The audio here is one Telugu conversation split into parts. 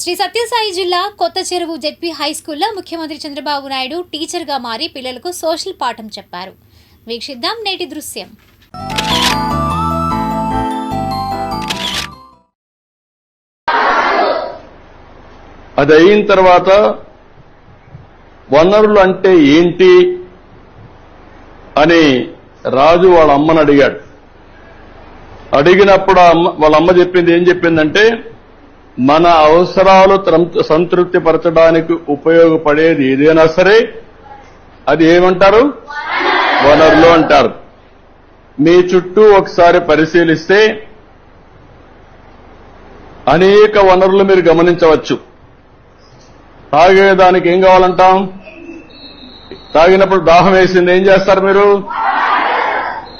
శ్రీ సత్యసాయి జిల్లా కొత్త చెరువు జెడ్పీ హై స్కూల్లో ముఖ్యమంత్రి చంద్రబాబు నాయుడు టీచర్గా మారి పిల్లలకు సోషల్ పాఠం చెప్పారు. వీక్షిద్దాం నేటి దృశ్యం. అది అయిన తర్వాత వనరులు అంటే ఏంటి అని రాజు వాళ్ళ అమ్మను అడిగాడు. అడిగినప్పుడు అమ్మ వాళ్ళ అమ్మ చెప్పింది ఏం చెప్పిందంటే మన అవసరాలు సంతృప్తి పరచడానికి ఉపయోగపడేది ఏదైనా సరే అది ఏమంటారు? వనరులు అంటారు. మీ చుట్టూ ఒకసారి పరిశీలిస్తే అనేక వనరులు మీరు గమనించవచ్చు. తాగేదానికి ఏం కావాలంటాం? తాగినప్పుడు దాహం వేసింది ఏం చేస్తారు మీరు?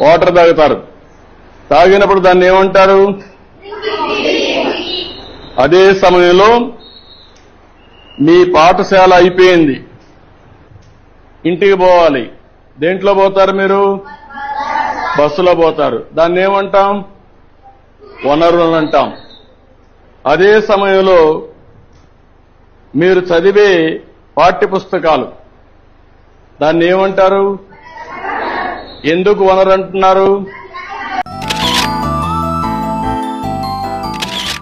వాటర్ తాగుతారు. తాగినప్పుడు దాన్ని ఏమంటారు? అదే సమయంలో మీ పాఠశాల అయిపోయింది. ఇంటికి పోవాలి. దేంట్లో పోతారు మీరు? బస్సులో పోతారు. దాన్ని ఏమంటాం? వనరులు అంటాం. అదే సమయంలో మీరు చదివే పాఠ్య పుస్తకాలు దాన్ని ఏమంటారు? ఎందుకు వనరు అంటున్నారు?